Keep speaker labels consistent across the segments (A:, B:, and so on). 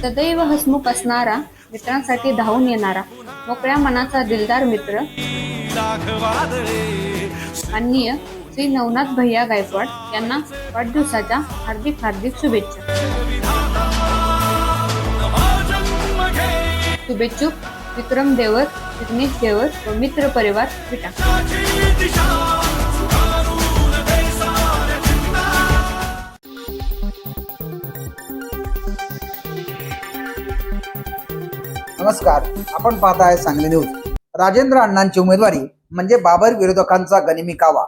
A: सदैव हसमुख असणारा मित्रांसाठी धावून येणारा मोकळ्या मनाचा दिलदार मित्र माननीय श्री नवनाथ भैया गायकवाड यांना वाढदिवसाच्या हार्दिक हार्दिक शुभेच्छा. शुभेच्छुक विक्रम देवर विघ्नेश देवर व मित्र परिवार विटा.
B: नमस्कार आपण पाहताय सांगली न्यूज. राजेंद्र अण्णांची उमेदवारी म्हणजे बाबर विरोधकांचा गनिमी कावा.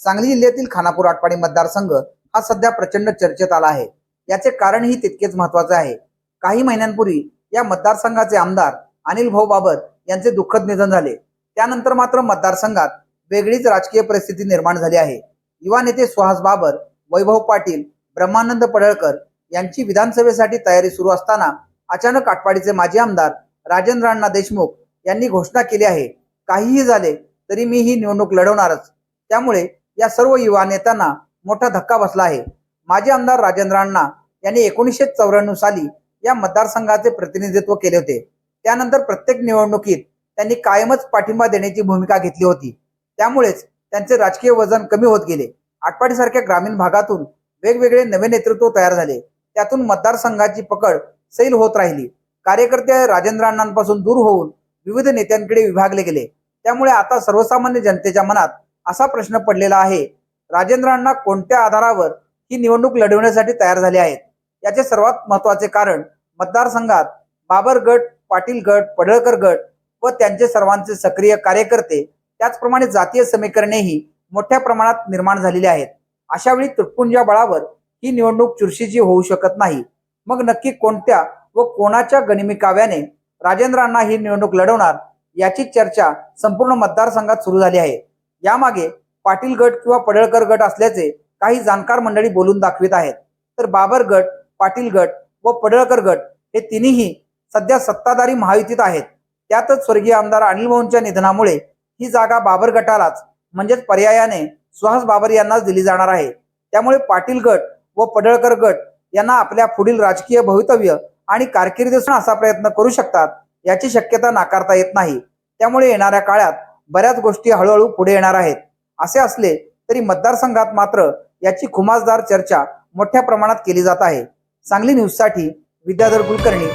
B: सांगली जिल्ह्यातील खानापूर आटपाडी मतदारसंघ हा सध्या प्रचंड चर्चेत आला आहे. याचे कारणही तितकेच महत्त्वाचे आहे. काही महिन्यांपूर्वी या मतदारसंघाचे आमदार अनिल भाऊ बाबर यांचे दुःखद निधन झाले. त्यानंतर मात्र मतदारसंघात वेगळीच राजकीय परिस्थिती निर्माण झाली आहे. युवा नेते सुहास बाबर वैभव पाटील ब्रह्मानंद पडळकर यांची विधानसभेसाठी तयारी सुरू असताना अचानक आटपाडीचे माजी आमदार राजेंद्र अण्णा देशमुख यांनी घोषणा केली आहे. काहीही झाले तरी मी ही निवडणूक लढवणारच. त्यामुळे या सर्व युवा नेत्यांना मोठा धक्का बसला आहे. माजी आमदार राजेंद्र अण्णा यांनी एकोणीसशे चौऱ्याण्णव साली या मतदारसंघाचे प्रतिनिधित्व केले होते. त्यानंतर प्रत्येक निवडणुकीत त्यांनी कायमच पाठिंबा देण्याची भूमिका घेतली होती. त्यामुळेच त्यांचे राजकीय वजन कमी होत गेले. आटपाडीसारख्या ग्रामीण भागातून वेगवेगळे नवे नेतृत्व तयार झाले. त्यातून मतदारसंघाची पकड सैल होत राहिली. कार्यकर्ते राजेंद्र अण्णांपासून दूर होऊन विविध नेत्यांकडे विभागले गेले. त्यामुळे आता सर्वसामान्य जनतेच्या मनात असा प्रश्न पडलेला आहे राजेंद्र अण्णा कोणत्या आधारावर ही निवडणूक लढवण्यासाठी तयार झाले आहेत? याचे सर्वात महत्त्वाचे कारण मतदारसंघात बाबर गट पाटील गट पडळकर गट व त्यांचे सर्वांचे सक्रिय कार्यकर्ते त्याचप्रमाणे जातीय समीकरणेही मोठ्या प्रमाणात निर्माण झालेली आहेत. अशावेळी तुटपुंजा बळावर ही निवडणूक चुरशीची होऊ शकत नाही. मग नक्की कोणत्या व कोणाच्या गणिमिकाव्याने राजेंद्रांना ही निवडणूक लढवणार याची चर्चा संपूर्ण मतदारसंघात सुरू झाली आहे. यामागे पाटील गट किंवा पडळकर गट असल्याचे काही जाणकार मंडळी बोलून दाखवित आहेत. तर बाबर गट पाटील गट व पडळकर गट हे तिन्ही सध्या सत्ताधारी महायुतीत आहेत. त्यातच स्वर्गीय आमदार अनिल भाऊंच्या निधनामुळे ही जागा बाबर गटालाच म्हणजेच पर्यायाने सुहास बाबर यांनाच दिली जाणार आहे. त्यामुळे पाटील गट व पडळकर गट यांना आपल्या पुढील राजकीय भवितव्य आणि कारकिर्दीतून असा प्रयत्न करू शकतात याची शक्यता नाकारता येत नाही. त्यामुळे येणाऱ्या काळात बऱ्याच गोष्टी हळूहळू पुढे येणार आहेत. असे असले तरी मतदारसंघात मात्र याची खुमासदार चर्चा मोठ्या प्रमाणात केली जात आहे. सांगली न्यूजसाठी विद्याधर कुलकर्णी